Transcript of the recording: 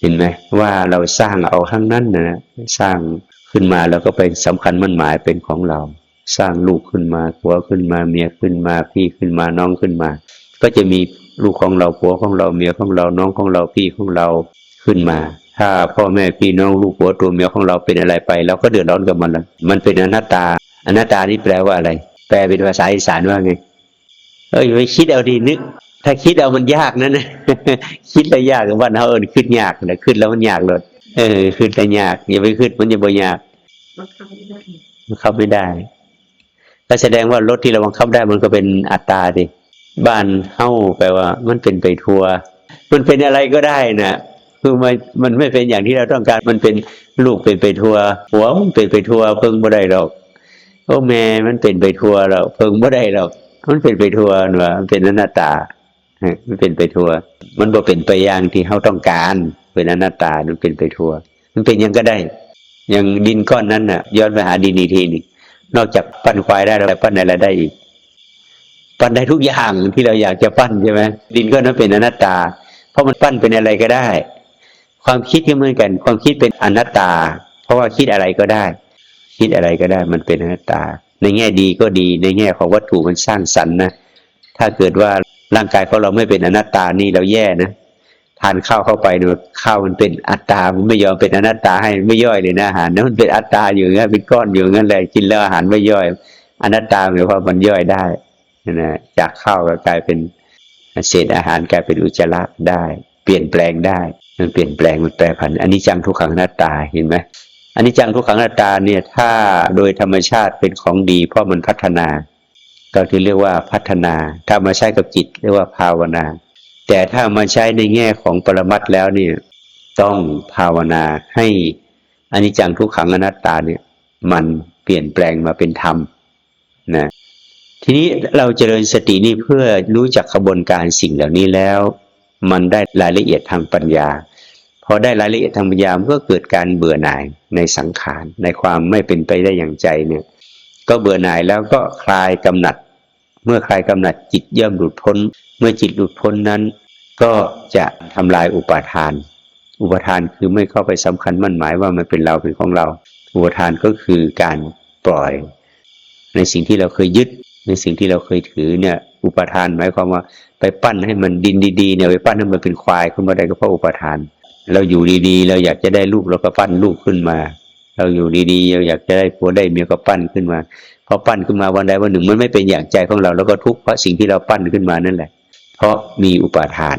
เห็นไหมว่าเราสร้างเอาข้งนั้นนะสร้างขึ้นมาแล้วก็ไปสำคัญมั่นหมายเป็นของเรา สร้างลูกขึ้นมาผัวขึ้นมาเมียขึ้นมาพี่ขึ้นมาน้องขึ้นมา ก็จะมีลูกของเราผัวของเราเมียของเราน้องของเราพี่ของเราขึ้นมา ถ้าพ่อแม่พี่น้องลูกผัวตัวเมียของเราเป็นอะไรไปเราก็เดือดร้อนกับมันละมันเป็นอนัตตา อนัตตานี่แปลว่าอะไร แปลเป็นภาษาอีสานว่าไงเอ้ยไปคิดเอาดีนึก ถ้าคิดเอามันยากนั่นนะคิดแล้วยากกับวันเขาเอินขึ้นยากนะขึ้นแล้วมันยากเลยเออ ขึ้นแต่ยากอย่าไปขึ้นมันจะบ่ยากบังคับไม่ได้าไม่ได้ก็แสดงว่ารถที่เราบังคับได้มันก็เป็นอัตตาดิบ้านเฮ้าแปลว่า มันเป็นไปทัวมันเป็นอะไรก็ได้นะคือมันมันไม่เป็นอย่างที่เราต้องการ มันเป็นลูกเป็นไปทัวหัวมันเป็นไปทัวเพิ่งบ่ได้หรอกโอ้แม่มันเป็นไปทัวเร์แล้วเพิ่งบ่ได้หรอก มันเป็นไปทัวร์นะมันเป็นอนัตตาฮะ มันเป็นไปทัวมันบ่เป็นไปอย่างที่เขาต้องการเป็นอนัตตามันเป็นไปทัวมันเป็นยังก็ได้ อย่างดินก้อนนั้นน่ะ ย้อนไปหาดินอีกทีหนึงนอกจากปั้นควายได้แล้วปั้นอะไรได้อีก ปั้นได้ทุกอย่างที่เราอยากจะปั้นใช่ไหมดินก้อนนั้นเป็นอนัตตา เพราะมันปั้นเป็นอะไรก็ได้ ความคิดก็เหมือนกัน ความคิดเป็นอนัตตา เพราะว่าคิดอะไรก็ได้ คิดอะไรก็ได้ มันเป็นอนัตตา ในแง่ดีก็ดี ในแง่ของวัตถุมันสร้างสรรค์นะถ้าเกิดว่า ร่างกายของเราไม่เป็นอนัตตานี่เราแย่นะทานข้าวเข้าไปดูข้าวมันเป็นอัตตามันไม่ยอมเป็นอนัตตาให้ไม่ย่อยเลยนะอาหารนั้นมันเป็นอัตตาอยู่งั้นเป็นก้อนอยู่งั้นเลยกินแล้วอาหารไม่ย่อย อนัตตาหมายความมันย่อยได้นะจากข้าวก็กลายเป็นเศษอาหารกลายเป็นอุจจาระได้ เปลี่ยนแปลงได้ มันเปลี่ยนแปลงมันแปรผันอันนี้จังทุกขังอนัตตาเห็นไหมอันนี้จังทุกขังอนัตตาเนี่ยถ้าโดยธรรมชาติเป็นของดี เพราะมันพัฒนา ก็ที่เรียกว่าพัฒนา ถ้ามาใช้กับจิตเรียกว่าภาวนา แต่ถ้ามาใช้ในแง่ของปรมัตถ์แล้วเนี่ยต้องภาวนาให้อนิจจังทุกขังอนัตตาเนี่ยมันเปลี่ยนแปลงมาเป็นธรรมนะทีนี้เราเจริญสตินี่เพื่อรู้จักขบวนการสิ่งเหล่านี้แล้ว มันได้รายละเอียดทางปัญญาพอได้รายละเอียดทางปัญญามันก็เกิดการเบื่อหน่ายในสังขารในความไม่เป็นไปได้อย่างใจเนี่ย ก็เบื่อหน่ายแล้วก็คลายกำหนัด เมื่อคลายกำหนัดจิตย่อมหลุดพ้น เมื่อจิตหลุดพ้นนั้น ก็จะทำลายอุปาทาน อุปทานคือไม่เข้าไปสำคัญมั่นหมายว่ามันเป็นเราเป็นของเรา อุปทานก็คือการปล่อย ในสิ่งที่เราเคยยึด ในสิ่งที่เราเคยถือเนี่ย อุปทานหมายความว่าไปปั้นให้มันดินดีๆเนี่ยไปปั้นให้มันเป็นควายขึ้นมาได้ก็เพราะอุปทาน เราอยู่ดีๆ เราอยากจะได้ลูกเราก็ปั้นลูกขึ้นมา เราอยู่ดีๆเราอยากจะได้ผัวได้เมียก็ปั้นขึ้นมาพอปั้นขึ้นมาวันใดวันหนึ่งมันไม่เป็นอย่างใจของเรา แล้วก็ทุกข์เพราะสิ่งที่เราปั้นขึ้นมานั่นแหละ เพราะมีอุปาทาน